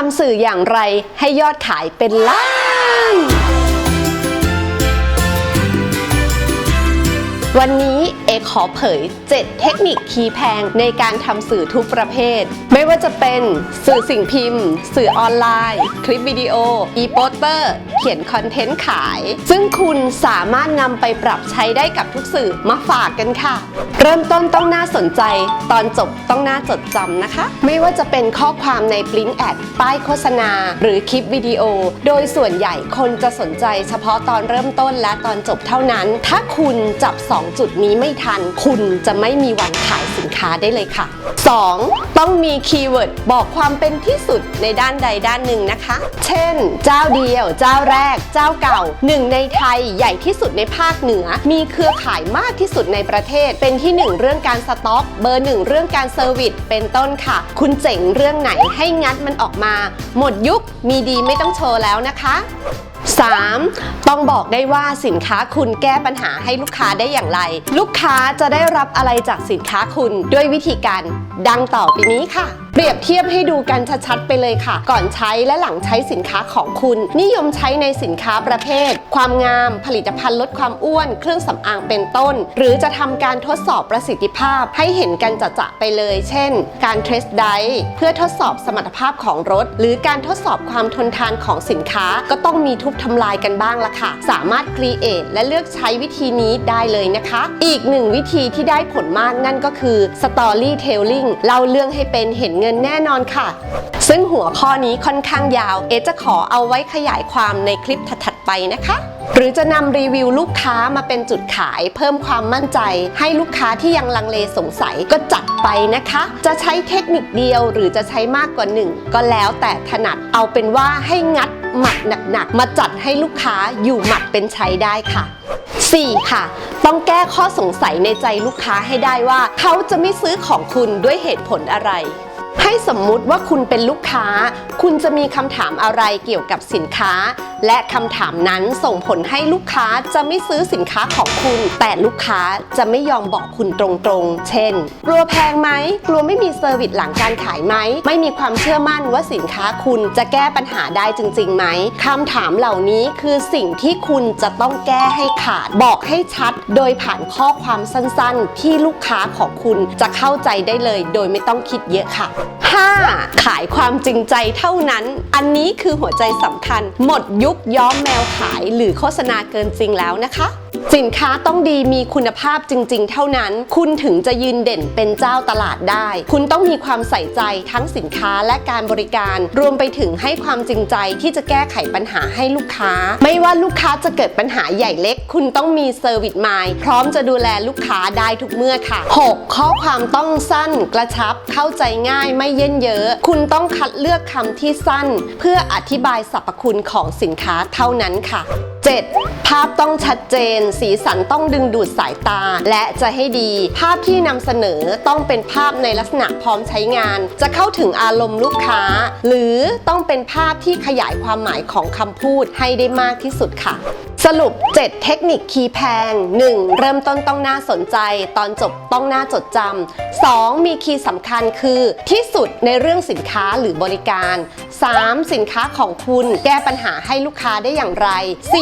ทำสื่ออย่างไรให้ยอดขายเป็นล้าน วันนี้ ขอเผย 7 เทคนิคคีย์แพงในการทำสื่อทุกประเภท ไม่ว่าจะเป็นสื่อสิ่งพิมพ์ สื่อออนไลน์ คลิปวิดีโอ อีโปสเตอร์ เขียนคอนเทนต์ขาย ซึ่งคุณสามารถนำไปปรับใช้ได้กับทุกสื่อมาฝากกันค่ะ เริ่มต้นต้องน่าสนใจ ตอนจบต้องน่าจดจำนะคะ ไม่ว่าจะเป็นข้อความในปริ้นแอดป้ายโฆษณา หรือคลิปวิดีโอ โดยส่วนใหญ่คนจะสนใจเฉพาะตอนเริ่มต้นและตอนจบเท่านั้น ถ้าคุณจับ 2 จุดนี้ไม่ทันคุณจะไม่มีวันขายสินค้าได้เลยค่ะ 2. ต้องมีคีย์เวิร์ดบอกความเป็นที่สุดในด้านใดด้านหนึ่งนะคะ เช่น เจ้าเดียว เจ้าแรก เจ้าเก่าหนึ่งในไทยใหญ่ที่สุดในภาคเหนือ มีเครือข่ายมากที่สุดในประเทศ เป็นที่หนึ่งเรื่องการสต็อก เบอร์หนึ่งเรื่องการเซอร์วิสเป็นต้นค่ะ คุณเจ๋งเรื่องไหนให้งัดมันออกมา หมดยุคมีดีไม่ต้องโชว์แล้วนะคะ 3. ต้องบอกได้ว่าสินค้าคุณแก้ปัญหาให้ลูกค้าได้อย่างไร ลูกค้าจะได้รับอะไรจากสินค้าคุณด้วยวิธีการดังต่อไปนี้ค่ะ เปรียบเทียบให้ดูกันชัดๆไปเลยค่ะ ก่อนใช้และหลังใช้สินค้าของคุณ นิยมใช้ในสินค้าประเภท ความงาม ผลิตภัณฑ์ลดความอ้วน เครื่องสำอางเป็นต้น หรือจะทำการทดสอบประสิทธิภาพให้เห็นกันจะๆไปเลย เช่น การเทสไดเพื่อทดสอบสมรรถภาพของรถ หรือการทดสอบความทนทานของสินค้าก็ต้องมีทุบทำลายกันบ้างละค่ะ สามารถครีเอทและเลือกใช้วิธีนี้ได้เลยนะคะ อีกหนึ่งวิธีที่ได้ผลมากนั่นก็คือ Storytelling เล่าเรื่องให้เป็นเห็นเงินแน่นอนค่ะ ซึ่งหัวข้อนี้ค่อนข้างยาว เอจะขอเอาไว้ขยายความในคลิปถัดๆไปนะคะ หรือจะนำรีวิวลูกค้ามาเป็นจุดขาย เพิ่มความมั่นใจ ให้ลูกค้าที่ยังลังเลสงสัยก็จัดไปนะคะ จะใช้เทคนิคเดียวหรือจะใช้มากกว่าหนึ่งก็แล้วแต่ถนัดเอาเป็นว่าให้งัดหมัดหนักๆมาจัดให้ลูกค้าอยู่หมัดเป็นใช้ได้ค่ะ 4. ค่ะ ต้องแก้ข้อสงสัยในใจลูกค้าให้ได้ว่า เขาจะไม่ซื้อของคุณด้วยเหตุผลอะไร ให้สมมุติว่าคุณเป็นลูกค้า คุณจะมีคำถามอะไรเกี่ยวกับสินค้า และคำถามนั้นส่งผลให้ลูกค้าจะไม่ซื้อสินค้าของคุณ แต่ลูกค้าจะไม่ยอมบอกคุณตรงๆ เช่น กลัวแพงไหม กลัวไม่มีเซอร์วิสหลังการขายไหม ไม่มีความเชื่อมั่นว่าสินค้าคุณจะแก้ปัญหาได้จริงๆไหมคำถามเหล่านี้คือสิ่งที่คุณจะต้องแก้ให้ขาด บอกให้ชัด โดยผ่านข้อความสั้นๆ ที่ลูกค้าของคุณจะเข้าใจได้เลย โดยไม่ต้องคิดเยอะค่ะ 5. ขายความจริงใจเท่านั้น อันนี้คือหัวใจสำคัญ หมดยุคย้อมแมวขายหรือโฆษณาเกินจริงแล้วนะคะ สินค้าต้องดีมีคุณภาพจริง ๆ เท่านั้น คุณถึงจะยืนเด่นเป็นเจ้าตลาดได้ คุณต้องมีความใส่ใจทั้งสินค้าและการบริการ รวมไปถึงให้ความจริงใจที่จะแก้ไขปัญหาให้ลูกค้า ไม่ว่าลูกค้าจะเกิดปัญหาใหญ่เล็ก คุณต้องมีเซอร์วิสมายพร้อมจะดูแลลูกค้าได้ทุกเมื่อค่ะ 6. ข้อความต้องสั้นกระชับเข้าใจง่ายไม่เย็นเยอะ คุณต้องคัดเลือกคำที่สั้น เพื่ออธิบายสรรพคุณของสินค้าเท่านั้นค่ะ 7. ภาพต้องชัดเจน สีสันต้องดึงดูดสายตา และจะให้ดี ภาพที่นำเสนอต้องเป็นภาพในลักษณะพร้อมใช้งาน จะเข้าถึงอารมณ์ลูกค้า หรือต้องเป็นภาพที่ขยายความหมายของคำพูดให้ได้มากที่สุดค่ะ สรุป 7 เทคนิคคีย์แพง 1. เริ่มต้นต้องน่าสนใจ ตอนจบต้องน่าจดจำ 2. มีคีย์สำคัญคือที่สุดในเรื่องสินค้าหรือบริการ 3. สินค้าของคุณแก้ปัญหาให้ลูกค้าได้อย่างไร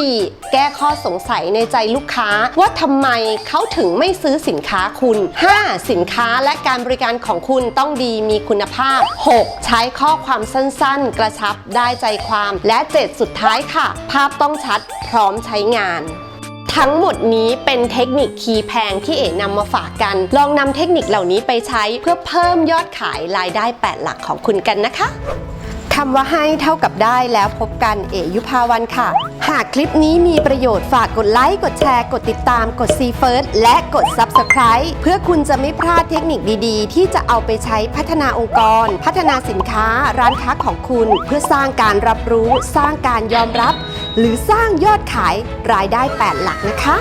4. แก้ข้อสงสัยในใจลูกค้า ว่าทำไมเขาถึงไม่ซื้อสินค้าคุณ 5. สินค้าและการบริการของคุณต้องดีมีคุณภาพ 6. ใช้ข้อความสั้นๆ กระชับได้ใจความ และ 7 สุดท้ายค่ะ ภาพต้องชัด ร้อมใช้งานทั้งหมดนี้เป็นเทคนิคคีย์แพงที่เอ๋นำมาฝากกัน ลองนำเทคนิคเหล่านี้ไปใช้เพื่อเพิ่มยอดขายรายได้ 8 หลักของคุณกันนะคะคำว่าให้เท่ากับได้แล้วพบกันเอยุภาวันค่ะ หากคลิปนี้มีประโยชน์ฝากกดไลค์ กดแชร์ กดติดตาม กดซีเฟิร์สและกด Subscribe เพื่อคุณจะไม่พลาดเทคนิคดีๆ ที่จะเอาไปใช้พัฒนาองค์กร พัฒนาสินค้า ร้านค้าของคุณ เพื่อสร้างการรับรู้ สร้างการยอมรับ หรือสร้างยอดขายรายได้ 8 หลักนะคะ